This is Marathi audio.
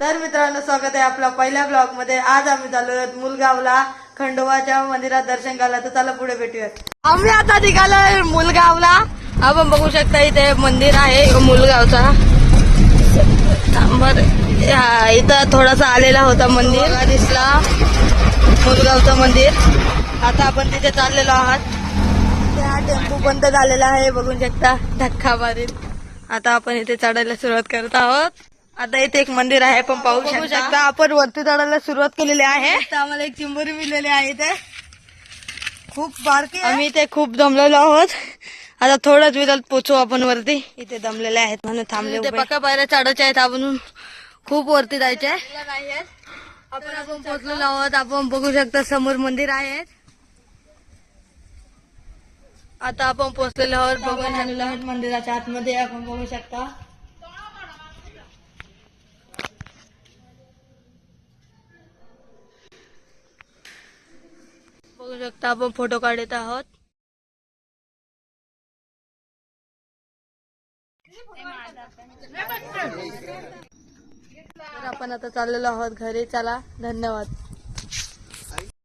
तर मित्रांनो स्वागत आहे आपल्या पहिल्या ब्लॉगमध्ये. आज आम्ही चाललो आहोत मुलगावला खंडोबाच्या मंदिरात दर्शन घ्यायला. तर चला पुढे भेटूयात. आम्ही आता निघालोय मुलगावला. आपण बघू शकता इथे मंदिर आहे मुलगावचा. इथं थोडासा आलेला होता मंदिर. दिसला. मुलगावचं मंदिर. आता आपण तिथे चाललेलो आहात. त्या टेम्पो बंद झालेला आहे बघू शकता. धक्का मारीत. आता आपण इथे चढायला सुरुवात करत आहोत. आता इथे एक मंदिर आहे पण पाहू शकता. आपण वरती चढायला सुरुवात केलेली आहे. आम्हाला एक चिंबोरी मिळलेली आहे इथे. खूप बारकी आम्ही इथे खूप दमलेलो आहोत. आता थोड्याच वेळात पोचू आपण वरती. इथे दमलेले आहेत म्हणून थांबले ते पक्का पायऱ्या चढायच्या आहेत आपण खूप वरती जायचे आपण आपण पोचलेलो आहोत. आपण बघू शकता समोर मंदिर आहे. आता आपण पोहोचलेलो आहोत. आलेलो आहोत मंदिराच्या आतमध्ये आपण बघू शकता. बघू शकता आपण फोटो काढत आहोत. आपण आता चाललेलो आहोत घरी. चला धन्यवाद.